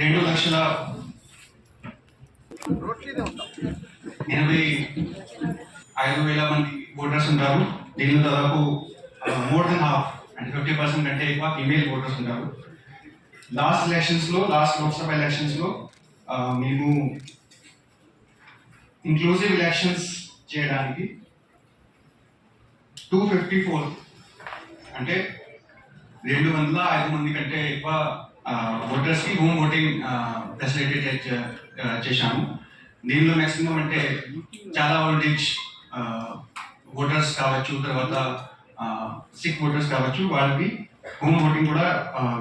రెండు లక్షల ఎనభై ఐదు వేల మంది ఓటర్స్ ఉంటారు. దీనిలో దాదాపు మోర్ దెన్ హాఫ్ అంటే ఫిఫ్టీ పర్సెంట్ కంటే ఎక్కువ ఫిమేల్ ఓటర్స్ ఉంటారు. లాస్ట్ ఎలక్షన్స్లో లాస్ట్ లోక్సభ ఎలక్షన్స్లో మేము ఇంక్లూజివ్ ఎలక్షన్స్ చేయడానికి టూ ఫిఫ్టీ ఫోర్ అంటే రెండు వందల ఐదు మంది కంటే ఎక్కువ ఓటర్స్కి హోమ్ ఓటింగ్ ఫెసిలిటేట్ చేశాము. దీనిలో మ్యాక్సిమం అంటే చాలా ఓల్డేజ్ ఓటర్స్ కావచ్చు తర్వాత సిక్ ఓటర్స్ కావచ్చు వాళ్ళకి హోమ్ ఓటింగ్ కూడా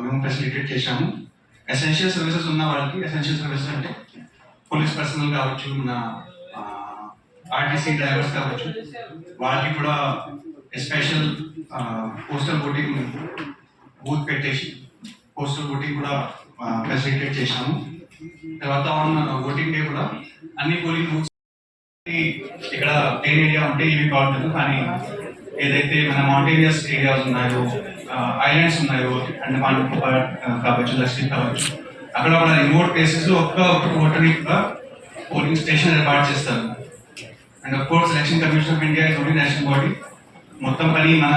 మేము ఫెసిలిటేట్ చేశాము. ఎసెన్షియల్ సర్వీసెస్ ఉన్న వాళ్ళకి ఎసెన్షియల్ సర్వీసెస్ అంటే పోలీస్ పర్సనల్ కావచ్చు మన ఆర్టీసీ డ్రైవర్స్ కావచ్చు వాళ్ళకి కూడా స్పెషల్ పోస్టల్ ఓటింగ్ బూత్ పెట్టేసి పోస్టల్ ఓటింగ్ కూడా ఫెసిలిటేట్ చేశాము. తర్వాత ఆన్ ఓటింగ్ డే కూడా అన్ని పోలింగ్ బూత్స్ ఇక్కడ ప్లేన్ ఏరియా ఉంటే ఇవి బాగుంటుంది. కానీ ఏదైతే మన మౌంటేనియస్ ఏరియాస్ ఉన్నాయో ఐలాండ్స్ ఉన్నాయో అండ్ మన కావచ్చు లక్ష్మీ కావచ్చు అక్కడ మన రిమోట్ ప్లేసెస్లో ఒక్క ఒక్క ఓటర్ని కూడా పోలింగ్ స్టేషన్ ఏర్పాటు చేస్తారు. And of course election commission of India is only national body మొత్తం పని మన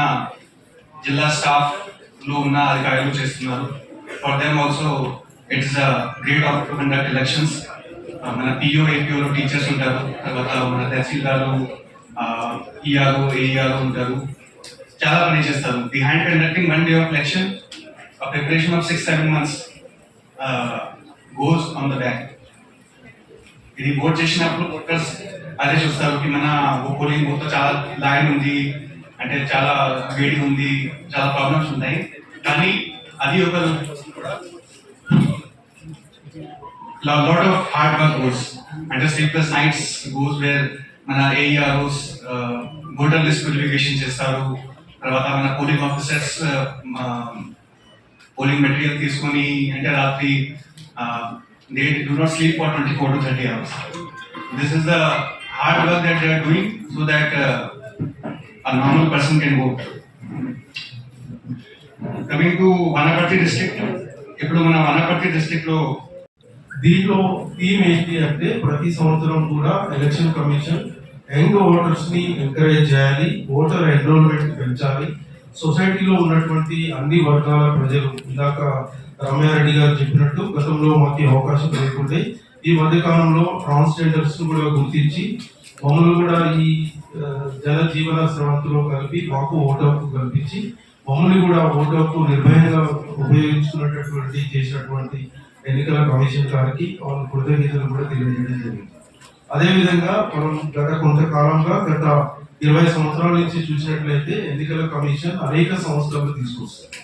జిల్లా స్టాఫ్లో ఉన్న అధికారులు చేస్తున్నారు. For them also it's a great of to conduct elections మన పిఓ ఏపీఓలో టీచర్స్ ఉంటారు. తర్వాత మన తహసీల్దార్లు ఈఆర్ఓ ఏఈఆర్ఓ ఉంటారు. చాలా పని చేస్తారు. Behind conducting one day of election preparation of six seven months goes on the back ఇది ఓట్ చేసినప్పుడు ఓటర్స్ అదే చూస్తారు. కి మన పోలింగ్ బూత్ చాలా లైన్ ఉంది. అంటే చాలా వేడి ఉంది. చాలా ప్రాబ్లమ్స్ ఉన్నాయి. కానీ అది ఒక lot of hard work goes అంటే స్లీప్లెస్ నైట్స్ గోస్ వేర్ మన ఏఈఆర్ఓస్ గోల్డెన్ లిస్ట్ వెరిఫికేషన్ చేస్తారు. తర్వాత మన పోలింగ్ ఆఫీసర్స్ పోలింగ్ మెటీరియల్ తీసుకొని అంటే రాత్రి they do not sleep for twenty four to thirty hours this is the hard work that they are doing so that a normal person can vote. Coming to Wanaparthy district ఇప్పుడు మన వనపర్తి డిస్ట్రిక్ట్లో దీంట్లో theme ఏంటి అంటే ప్రతి సంవత్సరం కూడా election commission young ఓటర్స్ని ఎంకరేజ్ చేయాలి ఓటర్ ఎన్రోల్మెంట్ పెంచాలి. సొసైటీలో ఉన్నటువంటి అన్ని వర్గాల ప్రజలు ఇందాక రమ్యారెడ్డి గారు చెప్పినట్టు గతంలో మాకు అవకాశం లేకుండే ఈ మధ్య కాలంలో ట్రాన్స్జెండర్స్ కూడా గుర్తించి మమ్మల్ని కూడా ఈ జన జీవన స్రవంతిలో కలిపి మాకు ఓటర్ కల్పించి మమ్మల్ని కూడా ఓటు హక్కు నిర్భయంగా ఉపయోగించుకున్నటువంటి చేసినటువంటి ఎన్నికల కమిషన్ గారికి వాళ్ళ కృతజ్ఞతలు కూడా తెలియజేయడం జరిగింది. అదేవిధంగా మనం గత కొంతకాలంగా గత ఇరవై సంవత్సరాల నుంచి చూసినట్లయితే ఎన్నికల కమిషన్ అనేక సంవత్సరాలు తీసుకొస్తుంది.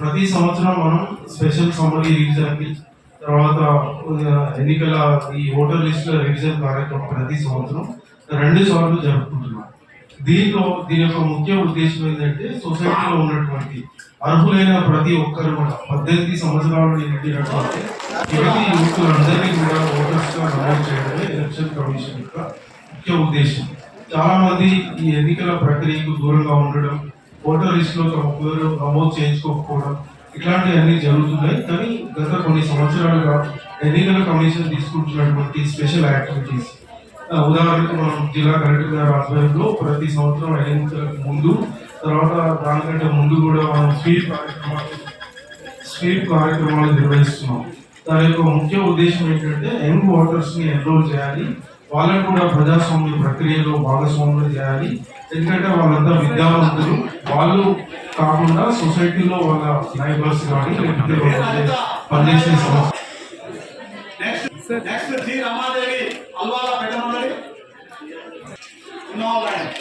ప్రతి సంవత్సరం మనం స్పెషల్ సమ్మరీ రివిజన్కి తర్వాత ఎన్నికల ఈ ఓటర్ లిస్ట్ రివిజన్ కార్యక్రమం ప్రతి సంవత్సరం రెండు సార్లు జరుపుకుంటున్నాం. దీంట్లో దీని యొక్క ముఖ్య ఉద్దేశం ఏంటంటే సొసైటీలో ఉన్నటువంటి అర్హులైన ప్రతి ఒక్కరు కూడా పద్దెనిమిది సంవత్సరాలు నిండినటువంటి యువతి యువకులందరినీ కూడా ఓటర్స్గా నమోదు చేయడమే ఎలక్షన్ కమిషన్ యొక్క ముఖ్య ఉద్దేశం. చాలా మంది ఈ ఎన్నికల ప్రక్రియకు దూరంగా ఉండడం ఓటర్ లిస్టులో తమ పేరు నమోదు చేయించుకోకపోవడం ఇట్లాంటివన్నీ జరుగుతున్నాయి. కానీ గత కొన్ని సంవత్సరాలుగా ఎన్నికల కమిషన్ తీసుకుంటున్నటువంటి స్పెషల్ యాక్టివిటీస్ ఉదాహరణకు మనం జిల్లా కలెక్టర్ గారి ఆధ్వర్యంలో ప్రతి సంవత్సరం ఎన్నికలకు ముందు తర్వాత దానికంటే ముందు కూడా మనం స్వీప్ కార్యక్రమాలు స్వీప్ కార్యక్రమాలు నిర్వహిస్తున్నాం. దాని యొక్క ముఖ్య ఉద్దేశం ఏంటంటే యంగ్ ఓటర్స్ని ఎన్రోల్ చేయాలి. వాళ్ళని కూడా ప్రజాస్వామ్య ప్రక్రియలో భాగస్వామ్యం చేయాలి. ఎందుకంటే వాళ్ళంతా విద్యావంతులు. వాళ్ళు కాకుండా సొసైటీలో వాళ్ళ నైబర్స్ కానీ పనిచేసే సంస్థ next next G Ramadevi Alwala పెట్టమన్నది. నో ల్యాండ్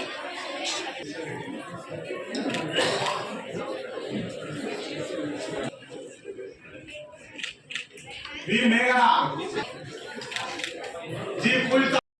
వి మేఘన. జి పుల్త